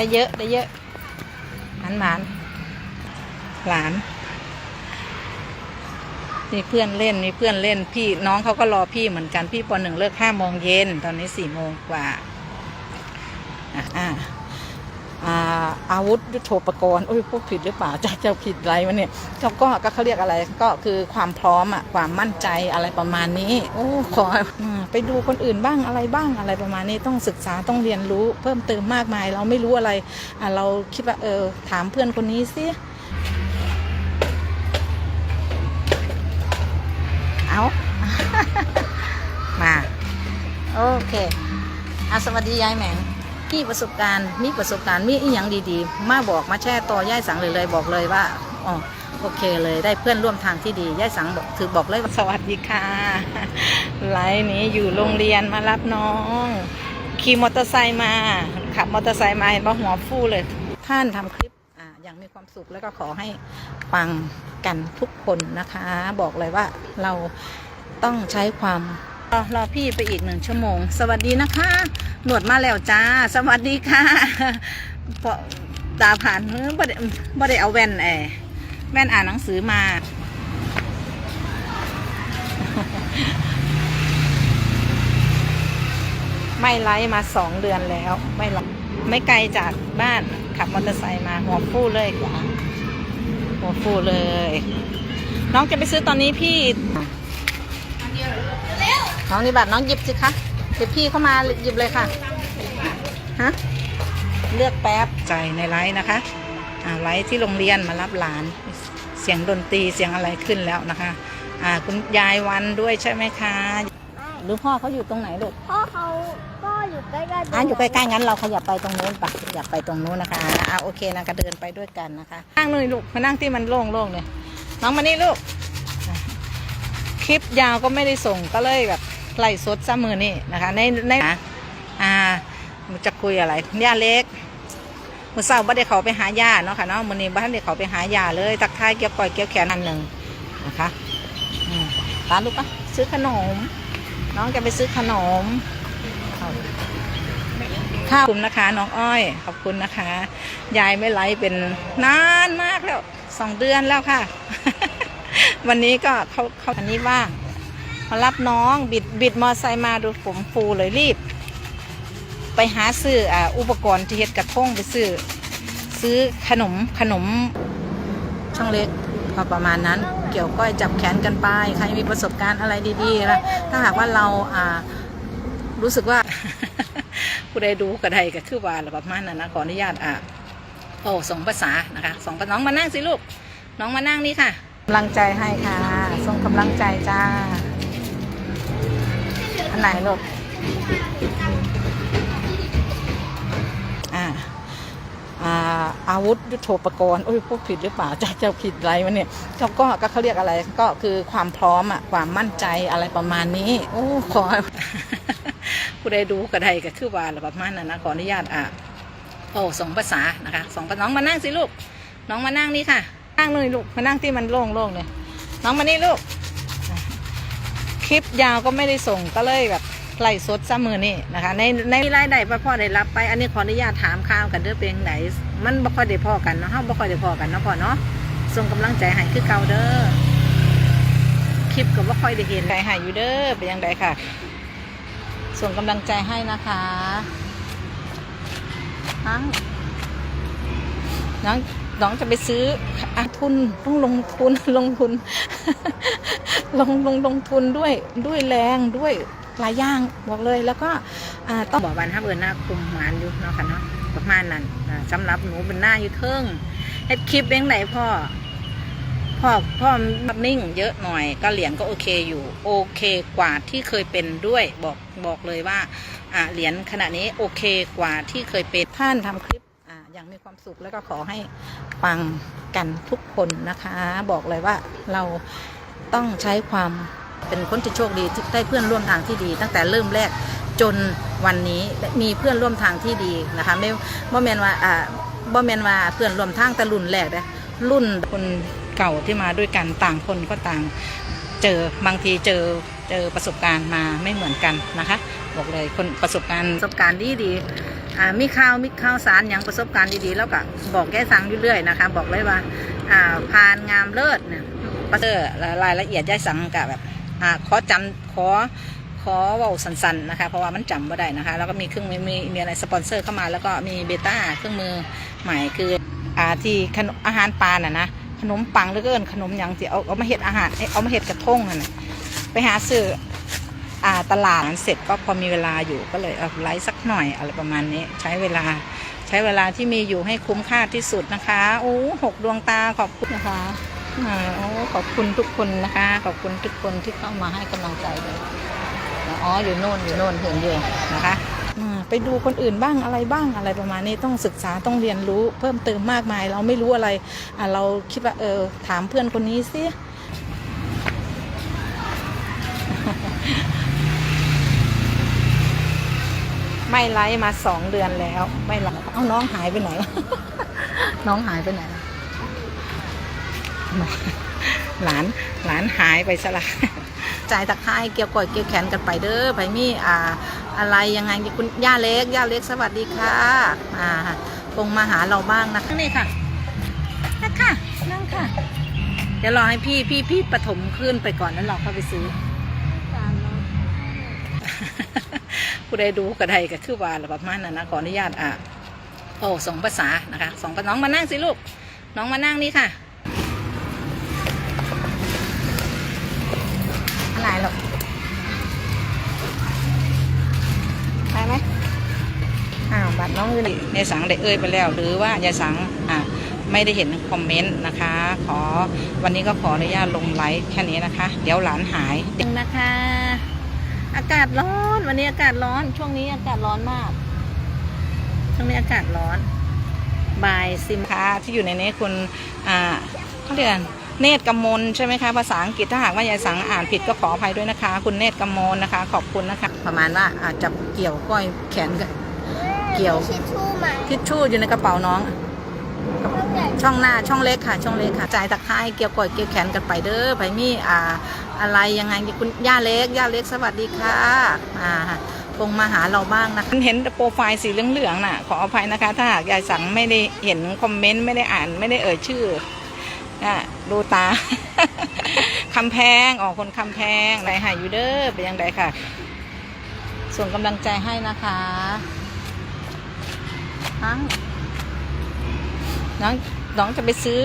ได้เยอะได้เยอะหมานหมานหลานมีเพื่อนเล่นมีเพื่อนเล่น พี่น้องเขาก็รอพี่เหมือนกันพี่ปหนึ่งเลิกห้าโมงเย็นตอนนี้สี่โมงกว่าอะอ่า อาวุธยุทโธปกรณ์โอ้ยพวกผิดหรือเปล่าจะจะผิดอะไรวะเนี่ยเขาก็ก็เขาเรียกอะไรก็คือความพร้อมอะความมั่นใจอะไรประมาณนี้ โอ้ขออไปดูคนอื่นบ้างอะไรบ้างอะไรประมาณนี้ต้องศึกษาต้องเรียนรู้เพิ่มเติมมากมาย เราไม่รู้อะไรอ่เราคิดว่าเออถามเพื่อนคนนี้สิเอามาโอเคอาสวัสดียายแหมง พี่ประสบการณ์ มีประสบการณ์ มีอีหยังดีๆ มาบอกมาแช่ต่อย่ายสังเลยเลยบอกเลยว่าอ๋อโอเคเลยได้เพื่อนร่วมทางที่ดีย่ายสังบอกถือบอกเลยว่าสวัสดีค่ะไลน์นี้อยู่โรงเรียนมารับน้อง ขี่มอเตอร์ไซค์มา ขับมอเตอร์ไซค์มาเห็นว่าหัวฟูเลย ท่านทำคลิปอ่าอย่างมีความสุขแล้วก็ขอให้ปังกันทุกคนนะคะ บอกเลยว่าเราต้องใช้ความ รอพี่ไปอีกหนึ่งชั่วโมง สวัสดีนะคะ หนวดมาแล้วจ้า สวัสดีค่ะพอตาผ่านเฮ้ยบ่ได้บ่ได้เอาแว่นแอแว่นอ่านหนังสือมา ไม่ไลฟ์มาสองเดือนแล้ว ไม่ไลฟ์ไม่ไกลจากบ้านขับมอเตอร์ไซค์มาหัวฟูเลยกว่าหัวฟูเลย น้องจะไปซื้อตอนนี้พี่ น้องนี่บัตรน้องหยิบสิคะเดี๋ยวพี่เข้ามาหยิบเลยค่ะฮะเลือกแป๊บใจในไลฟ์นะคะอ่าไลฟ์ที่โรงเรียนมารับหลาน เสียงดนตรีเสียงอะไรขึ้นแล้วนะคะอ่าคุณยายวันด้วยใช่ไหมคะหรือพ่อเขาอยู่ตรงไหนลูกพ่อเขาก็อยู่ใกล้ๆอ่าอยู่ใกล้ๆงั้นเราขยับไปตรงนู้นปะขยับไปตรงนู้นนะคะอ่าโอเคนะก็เดินไปด้วยกันนะคะนั่งเลยลูกมานั่งที่มันโล่งๆเลยน้องมานี่ลูกอะคลิปยาวก็ไม่ได้ส่งก็เลยแบบ ไล่สดซ้ำมือนี่นะคะ ในในอ่ามันจะคุยอะไรย่าเล็กมือเศร้าบ่ได้เขาไปหายาเนาะค่ะเนาะมือนี้บ้านเด็กเขาไปหายาเลยตักทายเกี่ยวก่อยเกี่ยวแขนอันหนึ่งนะคะอืมร้านลูกปะซื้อขนม น้องจะไปซื้อขนมเอาขอบคุณนะคะ น้องอ้อย ขอบคุณนะคะ ยายไม่ไลฟ์เป็นนานมากแล้วสองเดือนแล้วค่ะ วันนี้ก็เขาเขาอันนี้ว่าง มารับน้องบิดบิดมอไซค์มาดูผมฟูเลยรีบ ไปหาซื้ออ่าอุปกรณ์ที่เฮ็ดกระทงไปซื้อซื้อขนมขนมช่างเล็กก็ประมาณนั้นเกี่ยวก้อยจับแขนกันไป ใครมีประสบการณ์อะไรดีๆนะถ้าหากว่าเราอ่ารู้สึกว่าผู้ใดดูก็ได้ก็คือว่าประมาณนั้นนะขออนุญาตอะโอ้ส่งภาษานะคะส่งน้องมานั่งสิลูก น้องมานั่งนี่ค่ะกำลังใจให้ค่ะส่งกำลังใจจ้า ไหนลูกอ่าอ่าอาวุธยุทโธปกรณ์โอ้ยพวกผิดหรือเปล่าจะจะผิดอะไรวะเนี่ยเขาก็ก็เขาเรียกอะไรก็คือความพร้อมอะความมั่นใจอะไรประมาณนี้ โอ้ขอผู้ใดดูก็ได้ก็คือว่าละประมาณนั้นนะขออนุญาตอะโอ้ส่งภาษานะคะส่งภาษาน้องมานั่งสิลูก น้องมานั่งนี่ค่ะนั่งเลยลูกมานั่งที่มันโล่งๆเลยน้องมานี่ลูก คลิปยาวก็ไม่ได้ส่งก็เลยแบบไล่สดซ้ำมือนี่นะคะ ในในรายได้พ่อได้รับไป อันนี้ขออนุญาตถามข่าวกันเด้อเป็นไหนมันบ่ค่อยได้พอกันเนาะเฮาบ่ค่อยได้พอกันเนาะพ่อเนาะส่งกำลังใจให้คือเก่าเด้อคลิปก็บ่ค่อยได้เห็นใจให้อยู่เด้อเป็นยังไงค่ะ ส่งกำลังใจให้นะคะน้งน้อง น้องจะไปซื้ออาทุนต้องลงทุนลงทุน ลงลงลงทุนด้วยด้วยแรงด้วยหลายอย่างบอกเลยแล้วก็อ่าต้องบอกวันถ้าเบินหน้าคุมหมานอยู่เนาะค่ะเนาะประมาณนั้นอ่าสำหรับหนูเป็นหน้าอยู่เทิงเฮ็ดคลิปเองไหนพ่อพ่อพ่อมันนิ่งเยอะหน่อยก็เหรียญก็โอเคอยู่ โอเคกว่าที่เคยเป็นด้วยบอกบอกเลยว่าอ่าเหรียญขณะนี้โอเคกว่าที่เคยเป็นท่านทำคลิป อย่างมีความสุขแล้วก็ขอให้ปังกันทุกคนนะคะ บอกเลยว่าเราต้องใช้ความเป็นคนที่โชคดีที่ได้เพื่อนร่วมทางที่ดี ตั้งแต่เริ่มแรกจนวันนี้มีเพื่อนร่วมทางที่ดีนะคะไม่บ่แมนว่าอ่าบ่แมนว่าเพื่อนร่วมทางแต่รุ่นแรกนะรุ่นคนเก่าที่มาด้วยกันต่างคนก็ต่างเจอบางทีเจอเจอประสบการณ์มาไม่เหมือนกันนะคะ บอกเลยคนประสบการณ์ประสบการณ์ดีดี อ่ามีข่าวมีข่าวสารอย่างประสบการณ์ดีๆ แล้วก็บอกแก้สังอยู่เรื่อยนะคะ บอกเลยว่าอ่าผ่านงามเลิศเนี่ยประเสริฐรายละเอียดยายสังกับแบบอ่าขอจำขอขอเว่าสันๆนะคะเพราะว่ามันจำไม่ได้นะคะ แล้วก็มีเครื่องมือมีมีอะไรสปอนเซอร์เข้ามา แล้วก็มีเบต้าเครื่องมือใหม่คืออ่าที่ขนมอาหารปลาน่ะนะขนมปังหรือก็เอินขนมอย่างที่เอาเอามาเห็ดอาหารเอ้ยเอามาเห็ดกระทงนั่นน่ะไปหาซื้อ ตลาดเสร็จก็พอมีเวลาอยู่ก็เลยเอาไลฟ์สักหน่อยอะไรประมาณนี้ใช้เวลาใช้เวลาที่มีอยู่ให้คุ้มค่าที่สุดนะคะโอ้หกดวงตาขอบคุณนะคะอ่าโอ้ขอบคุณทุกคนนะคะ ขอบคุณทุกคนที่เข้ามาให้กำลังใจเลยอ๋ออยู่โน่นอยู่โน่นเห็นอยู่นะคะไปดูคนอื่นบ้างอะไรบ้างอะไรประมาณนี้ต้องศึกษาต้องเรียนรู้เพิ่มเติมมากมาย เราไม่รู้อะไรเราคิดว่าเออถามเพื่อนคนนี้สิ ไม่ไลฟ์มาสองเดือนแล้ว ไม่ไลฟ์เอาน้องหายไปไหน น้องหายไปไหน หลานหลานหายไปซะละจ่ายตะไคร้เกี่ยวก่อยเกี่ยวแขนกันไปเด้อไปมีอ่า อะไรยังไงคุณย่าเล็กย่าเล็กสวัสดีค่ะ อ่าคงมาหาเราบ้างนะคะนี่ค่ะนั่งค่ะนั่งค่ะ เดี๋ยวรอให้พี่พี่พี่ปฐมขึ้นไปก่อนแล้วเราเข้าไปซื้อสามร้อย ผู้ใดดูก็ไดก็คือว่าประมาณนั้นนะขออนุญาตอะโอ้สองภาษานะคะสองภาน้องมานั่งสิลูก น้องมานั่งนี่ค่ะ อะไรหรอกไปไหมอ้าวบัตรน้องอยู่นี่ในสังได้เอ่ยไปแล้ว หรือว่ายายสังอะไม่ได้เห็นคอมเมนต์นะคะ ขอวันนี้ก็ขออนุญาตลงไลฟ์แค่นี้นะคะ เดี๋ยวหลานหายจริงนะคะ อากาศร้อน วันนี้อากาศร้อน ช่วงนี้อากาศร้อนมาก ช่วงนี้อากาศร้อน บายซิมค้าที่อยู่ในนี้คุณอ่าเขาเรียกอะไรเนตรกำมลใช่ไหมคะภาษาอังกฤษถ้าหากว่ายายสังอ่านผิดก็ขออภัยด้วยนะคะ คุณเนตรกำมลนะคะ ขอบคุณนะคะ ประมาณว่าอาจจะเกี่ยวก้อยแขนกันเกี่ยวทิชชู่ไหมทิชชู่อยู่ในกระเป๋าน้องต้องใหญ่ช่องหน้าช่องเล็กค่ะ ช่องเล็กค่ะจ่ายตะไคร้เกี่ยวก่อยเกี่ยวแขนกันไปเด้อไปมีอ่า อะไรยังไงคุณย่าเล็กย่าเล็กสวัสดีค่ะอ่าคงมาหาเราบ้างนะคะเห็นโปรไฟล์สีเหลืองๆน่ะ ขออภัยนะคะ ถ้าหากยายสังไม่ได้เห็นคอมเมนต์ไม่ได้อ่านไม่ได้เอ่ยชื่ออะดูตาคำแพงออกคนคำแพงไรหายอยู่เด้อไปยังไดค่ะ ส่งกำลังใจให้นะคะน้องน้องจะไปซื้อ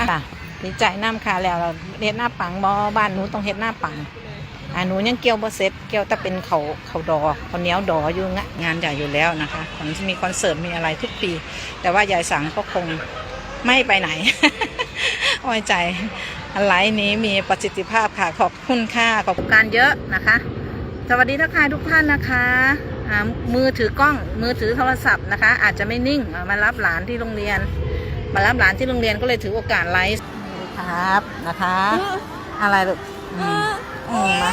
อะ ดีใจน้ำค่ะแล้วเฮ็ดหน้าปังบอบ้านหนูต้องเฮ็ดหน้าปังอ่าหนูยังเกี่ยวบ่เสร็จเกี่ยวแต่เป็นเขาเขาดอเขาเนี้ยวดออยู่งะงานใหญ่อยู่แล้วนะคะมันจะมีคอนเสิร์ตมีอะไรทุกปี แต่ว่ายายสังก็คงไม่ไปไหนอ้อยใจอะไรนี้มีประสิทธิภาพค่ะขอบคุณค่ะขอบคุณการเยอะนะคะ สวัสดีทักทายทุกท่านนะคะอ่ามือถือกล้องมือถือโทรศัพท์นะคะ อาจจะไม่นิ่งมารับหลานที่โรงเรียน มารับหลานที่โรงเรียนก็เลยถือโอกาสไลฟ์ ครับนะคะอะไรลูกอืมอืมมา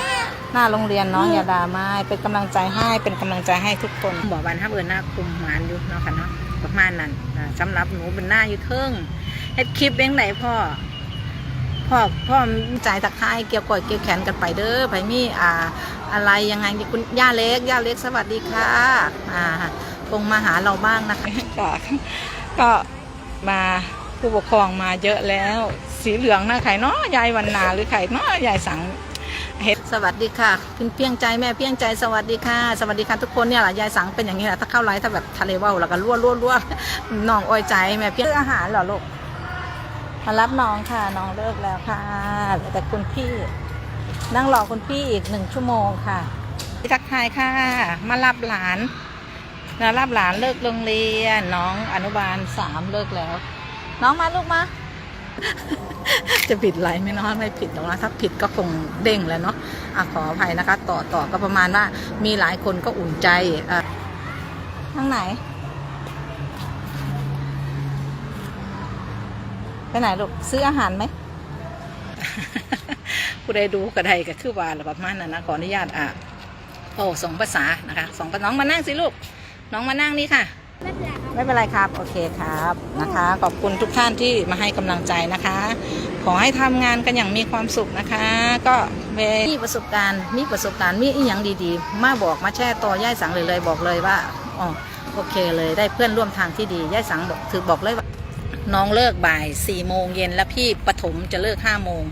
หน้าโรงเรียนน้องอย่าด่ามาเป็นกำลังใจให้เป็นกำลังใจให้ทุกคนบอกวันทับเอิญหน้าคุมหมานอยู่เนาะค่ะเนาะประมาณนั้นอ่าสำหรับหนูเป็นหน้าอยู่เทิงเฮ็ดคลิปเองไหนพ่อพ่อพ่อจ่ายตะไคร้เกี่ยวก่อยเกี่ยวแขนกันไปเด้อไปมีอ่า อะไรยังไงคุณย่าเล็กย่าเล็กสวัสดีค่ะอ่าคงมาหาเราบ้างนะคะก็ก็มาผู้ปกครองมาเยอะแล้ว สีเหลืองนะไข่เนาะยายวันนาหรือไข่เนาะยายสังเฮ็ดสวัสดีค่ะคุณเพียงใจแม่เพียงใจสวัสดีค่ะ สวัสดีค่ะทุกคนเนี่ยแหละยายสังเป็นอย่างนี้แหละถ้าเข้าไลฟ์ถ้าแบบทะเลว่าวแล้วก็รั่วรั่วรั่วน้องอ้อยใจแม่เพียงอาหารเหรอลูกมารับน้องค่ะน้องเลิกแล้วค่ะเหลือแต่คุณพี่ นั่งรอคุณพี่อีกหนึ่งชั่วโมงค่ะทักทายค่ะ มารับหลานมารับหลานเลิกโรงเรียน น้องอนุบาลสามเลิกแล้ว น้องมาลูกมา จะผิดไรไม่น้อยไม่ผิดหรอกนะถ้าผิดก็คงเด้งแล้วเนาะอะขออภัยนะคะ ต่อต่อก็ประมาณว่ามีหลายคนก็อุ่นใจอะทางไหน ไปไหนลูกซื้ออาหารไหมผู้ใดดูก็ได้ก็คือว่าละประมาณนั้นนะขออนุญาตอะโอ้สองภาษานะคะสองภาษาน้องมานั่งสิลูก น้องมานั่งนี่ค่ะ ไม่เป็นไรครับไม่เป็นไรครับ โอเคครับนะคะ ขอบคุณทุกท่านที่มาให้กำลังใจนะคะ ขอให้ทำงานกันอย่างมีความสุขนะคะ ก็เวมีประสบการณ์มีประสบการณ์มีอีหยังดีๆ มาบอกมาแช่ต่อย่ายสังเลยเลยบอกเลยว่าอ๋อโอเคเลยได้เพื่อนร่วมทางที่ดีย่าสังบอกถือบอกเลยว่าน้องเลิกบ่ายสี่โมงเย็นแล้วพี่ปฐมจะเลิกห้าโมง